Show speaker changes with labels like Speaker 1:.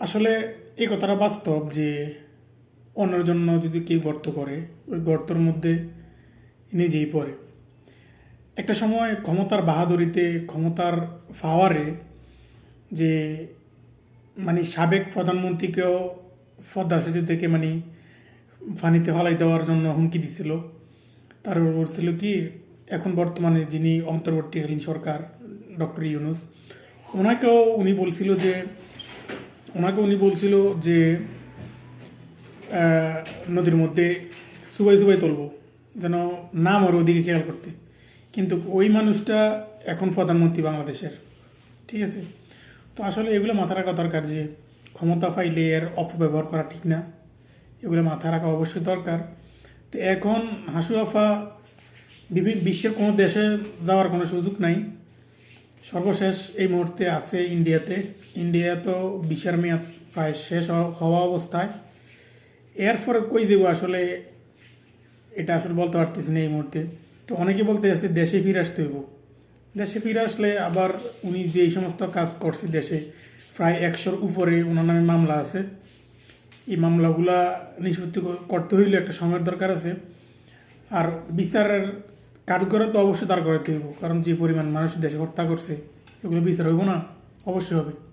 Speaker 1: আসলে এই কথাটা বাস্তব যে অন্যের জন্য যদি কেউ গর্ত করে, ওই গর্তর মধ্যে নিজেই পড়ে। একটা সময় ক্ষমতার বাহাদুরিতে, ক্ষমতার পাওয়ারে যে মানে সাবেক প্রধানমন্ত্রীকেও পদ্মা সেতু থেকে মানে ফানিতে ফালাই দেওয়ার জন্য হুমকি দিছিল। তার বলছিল কি, এখন বর্তমানে যিনি অন্তর্বর্তীকালীন সরকার, ডক্টর ইউনুস, ওনাকেও উনি বলছিল যে ওনাকে উনি বলছিল যে নদীর মধ্যে সুবাই সুবাই তুলব, যেন না মরে ওদিকে খেয়াল করতে। কিন্তু ওই মানুষটা এখন প্রধানমন্ত্রী বাংলাদেশের, ঠিক আছে? তো আসলে এগুলো মাথা রাখা দরকার যে, ক্ষমতা পাইলে এর অপব্যবহার করা ঠিক না। এগুলো মাথা রাখা অবশ্যই দরকার। তো এখন হাসু আফা বিশ্বের কোনো দেশে যাওয়ার কোনো সুযোগ নাই। সর্বশেষ এই মুহূর্তে আছে ইন্ডিয়াতে। ইন্ডিয়া তো বিশার মেয়াদ, প্রায় শেষ হওয়া অবস্থায়। এরপরে কই দেবো আসলে? এটা আসলে বলতে পারতেছি না এই মুহূর্তে। তো অনেকে বলতে আছে দেশে ফিরে আসতে হইব। দেশে ফিরে আসলে আবার উনি যে এই সমস্ত কাজ করছে দেশে, প্রায় একশোর উপরে ওনার নামে মামলা আছে। এই মামলাগুলা নিষ্পত্তি করতে হইলে একটা সময়ের দরকার আছে। আর বিচারের কাঠগড়ে তো অবশ্যই তার করাতে হইব? কারণ যে পরিমাণ মানুষ দেশে হত্যা করছে, এগুলো বিচার হইব না? অবশ্যই হবে।